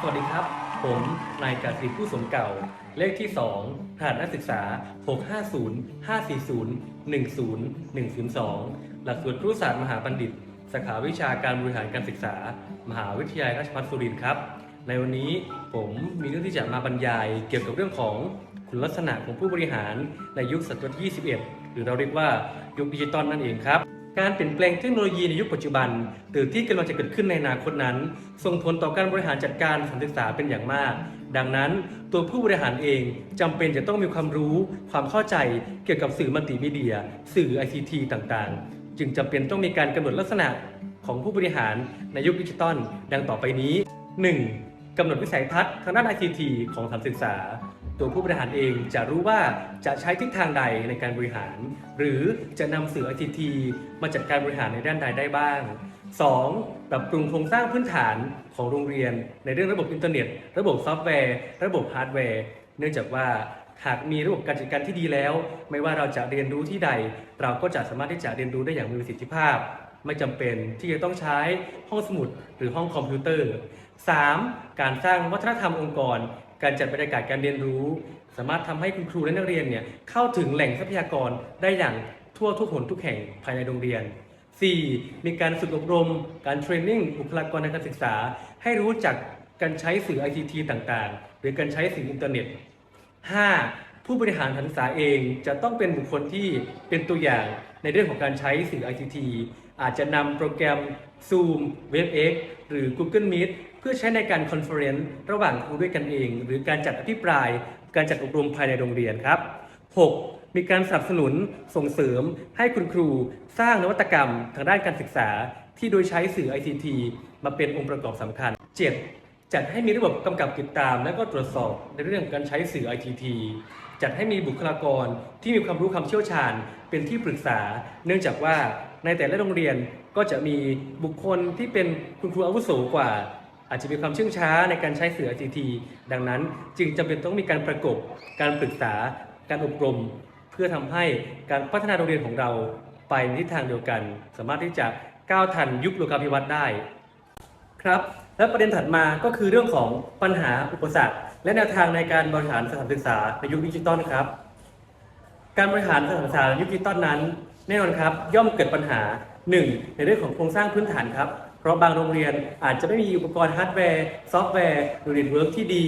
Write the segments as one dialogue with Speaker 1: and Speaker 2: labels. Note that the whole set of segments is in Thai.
Speaker 1: สวัสดีครับ ผมนายกาศิผู้สมเก่า เลขที่ 2รหัสนักศึกษา 650 540 10 102 หลักสูตรครุศาสตร์มหาบัณฑิต สาขาวิชาการบริหารการศึกษา มหาวิทยาลัยราชภัฏสุรินทร์ครับ ในวันนี้ผมมีเรื่องที่จะมาบรรยายเกี่ยวกับเรื่องของคุณลักษณะของผู้บริหารในยุคศตวรรษที่ 21 หรือเราเรียกว่ายุคดิจิตอลนั่นเองครับ การเปลี่ยนแปลงเทคโนโลยีในยุคปัจจุบันหรือที่กำลังจะเกิดขึ้นในอนาคตนั้น ส่งผลต่อการบริหารจัดการสถานศึกษาเป็นอย่างมาก ดังนั้นตัวผู้บริหารเองจำเป็นจะต้องมีความรู้ ความเข้าใจเกี่ยวกับสื่อมัลติมีเดีย สื่อ ICT ต่างๆ จึงจำเป็นต้องมีการกำหนดลักษณะของผู้บริหารในยุคดิจิตอลดังต่อไปนี้ 1. กำหนดวิสัยทัศน์ทางด้าน ICT ของสถานศึกษา ตัวผู้บริหารเองจะรู้ว่าจะใช้ทิศทางใดในการบริหาร หรือจะนำสื่อ ICT มาจัดการบริหารในด้านใดได้บ้าง 2. ปรับปรุงโครงสร้างพื้นฐานของโรงเรียน ในเรื่องระบบอินเทอร์เน็ต ระบบซอฟต์แวร์ ระบบฮาร์ดแวร์ เนื่องจากว่าหากมีระบบการจัดการที่ดีแล้ว ไม่ว่าเราจะเรียนรู้ที่ใด เราก็จะสามารถที่จะเรียนรู้ได้อย่างมีประสิทธิภาพ ไม่จำเป็นที่จะต้องใช้ห้องสมุดหรือห้องคอมพิวเตอร์ 3. การสร้างวัฒนธรรมองค์กร การจัดบรรยากาศการเรียนรู้ สามารถทำให้คุณครูและนักเรียนเนี่ยเข้าถึงแหล่งทรัพยากรได้อย่างทั่วทุกหนทุกแห่งภายในโรงเรียน 4. มีการฝึกอบรม การเทรนนิ่งบุคลากรทางการศึกษา ให้รู้จักการใช้สื่อ ICT ต่างๆ หรือการใช้สื่ออินเทอร์เน็ต 5. ผู้บริหารสถานศึกษาเองจะต้องเป็นบุคคลที่เป็นตัวอย่างในเรื่องของการใช้สื่อ ICT อาจจะนำโปรแกรม Zoom WebEx หรือ Google Meet เพื่อใช้ในการคอนเฟอเรนซ์ระหว่างครูด้วยกันเอง หรือการจัดอภิปราย การจัดอบรมภายในโรงเรียนครับ 6. มีการสนับสนุนส่งเสริมให้คุณครูสร้างนวัตกรรมทางด้านการศึกษา ที่โดยใช้สื่อ ICT มาเป็นองค์ประกอบสำคัญ 7. จัดให้มีระบบกำกับติดตาม และก็ตรวจสอบในเรื่องการใช้สื่อ ICT จัดให้มีบุคลากรที่มีความรู้ความเชี่ยวชาญเป็นที่ปรึกษา เนื่องจากว่าในแต่ละโรงเรียนก็จะมีบุคคลที่เป็นคุณครูอาวุโสกว่า อาจจะมีความเชื่องช้าในการใช้สื่อ ICT ดังนั้นจึงจำเป็นต้องมีการประกบการปรึกษาการอบรม เพื่อทำให้การพัฒนาโรงเรียนของเราไปในทิศทางเดียวกัน สามารถที่จะก้าวทันยุคโลกาภิวัตน์ได้ ครับ และประเด็นถัดมาก็คือเรื่องของปัญหาอุปสรรค และแนวทางในการบริหารสถานศึกษาในยุคดิจิตอลครับ การบริหารสถานศึกษาในยุคดิจิตอลนั้น แน่นอนครับ ย่อมเกิดปัญหา 1. ในเรื่องของโครงสร้างพื้นฐานครับ เพราะบางโรงเรียนอาจจะไม่มีอุปกรณ์ฮาร์ดแวร์ซอฟต์แวร์หรือเน็ตเวิร์กที่ดี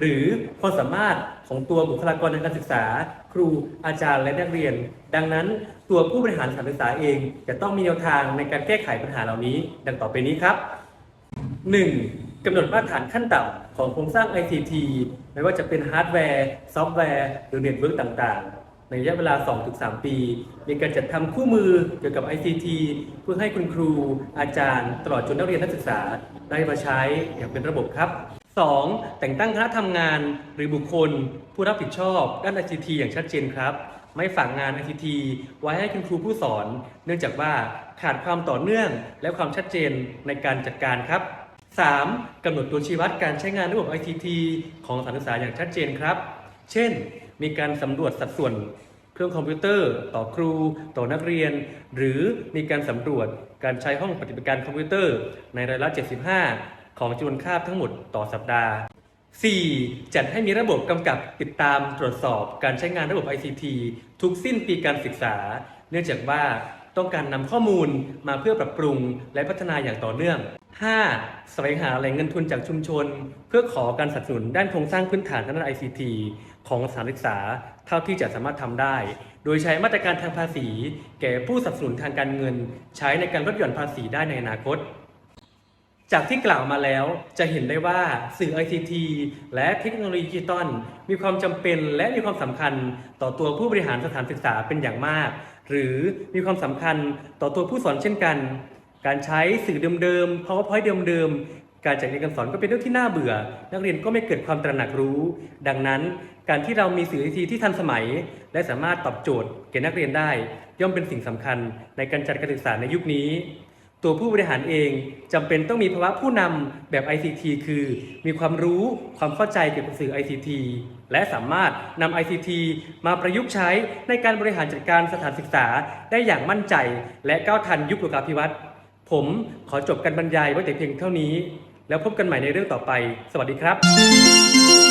Speaker 1: หรือความสามารถของตัวบุคลากรทางการศึกษา ครูอาจารย์และนักเรียน ดังนั้นตัวผู้บริหารสถานศึกษาเอง จะต้องมีแนวทางในการแก้ไขปัญหาเหล่านี้ ดังต่อไปนี้ครับ 1. กำหนดมาตรฐานขั้นต่ำของโครงสร้าง ICT ไม่ว่าจะเป็นฮาร์ดแวร์ ซอฟต์แวร์ หรือเน็ตเวิร์กต่างๆ ในระยะเวลา 2-3 ปี มีการจัดทำคู่มือเกี่ยวกับ ICT เพื่อให้คุณครู อาจารย์ ตลอดจนนักเรียนนักศึกษา ได้มาใช้อย่างเป็นระบบครับ 2. แต่งตั้งคณะทำงานหรือบุคคล ผู้รับผิดชอบ ด้าน ICT อย่างชัดเจนครับ ไม่ฝากงาน ICT ไว้ให้คุณครูผู้สอน เนื่องจากว่าขาดความต่อเนื่องและความชัดเจนในการจัดการครับ 3. กำหนดตัวชี้วัดการใช้งานระบบ ICT ของสถานศึกษาอย่างชัดเจนครับ เช่น มีการสำรวจสัดส่วนเครื่องคอมพิวเตอร์ ต่อครู ต่อนักเรียน หรือมีการสำรวจการใช้ห้องปฏิบัติการคอมพิวเตอร์ ในรายละ 75 ของจำนวนคาบทั้งหมดต่อสัปดาห์ 4. จัดให้มีระบบกำกับติดตามตรวจสอบการใช้งานระบบ ICT ทุกสิ้นปีการศึกษา เนื่องจากว่า ต้องการนำข้อมูลมาเพื่อปรับปรุงและพัฒนาอย่างต่อเนื่อง 5. แสวงหาแหล่งเงินทุนจากชุมชน เพื่อขอการสนับสนุนด้านโครงสร้างพื้นฐานทางด้าน ICT ของสถานศึกษาเท่าที่จะสามารถทำได้ โดยใช้มาตรการทางภาษี แก่ผู้สนับสนุนทางการเงิน ใช้ในการลดหย่อนภาษีได้ในอนาคตจากที่กล่าวมาแล้วจะเห็นได้ว่าสื่อ ICT และเทคโนโลยีดิจิตอลมีความจำเป็นและมีความสำคัญต่อตัวผู้บริหารสถานศึกษาเป็นอย่างมากหรือมีความสำคัญต่อตัวผู้สอนเช่นกัน การใช้สื่อเดิมๆ PowerPoint เดิมๆ การจัดเรียนการสอนก็เป็นเรื่องที่น่าเบื่อ นักเรียนก็ไม่เกิดความตระหนักรู้ ดังนั้นการที่เรามีสื่อทีที่ทันสมัย และสามารถตอบโจทย์แก่นักเรียนได้ ย่อมเป็นสิ่งสำคัญในการจัดการศึกษาในยุคนี้ ตัวผู้บริหารเองจำเป็นต้องมีภาวะผู้นำแบบ ICT คือ มีความรู้ความเข้าใจเกี่ยวกับสื่อ ICT และสามารถนำ ICT มาประยุกต์ใช้ในการบริหารจัดการสถานศึกษาได้อย่างมั่นใจ และก้าวทันยุคโลกาภิวัตน์ผมขอจบการบรรยายไว้แต่เพียงเท่านี้ แล้วพบกันใหม่ในเรื่องต่อไป สวัสดีครับ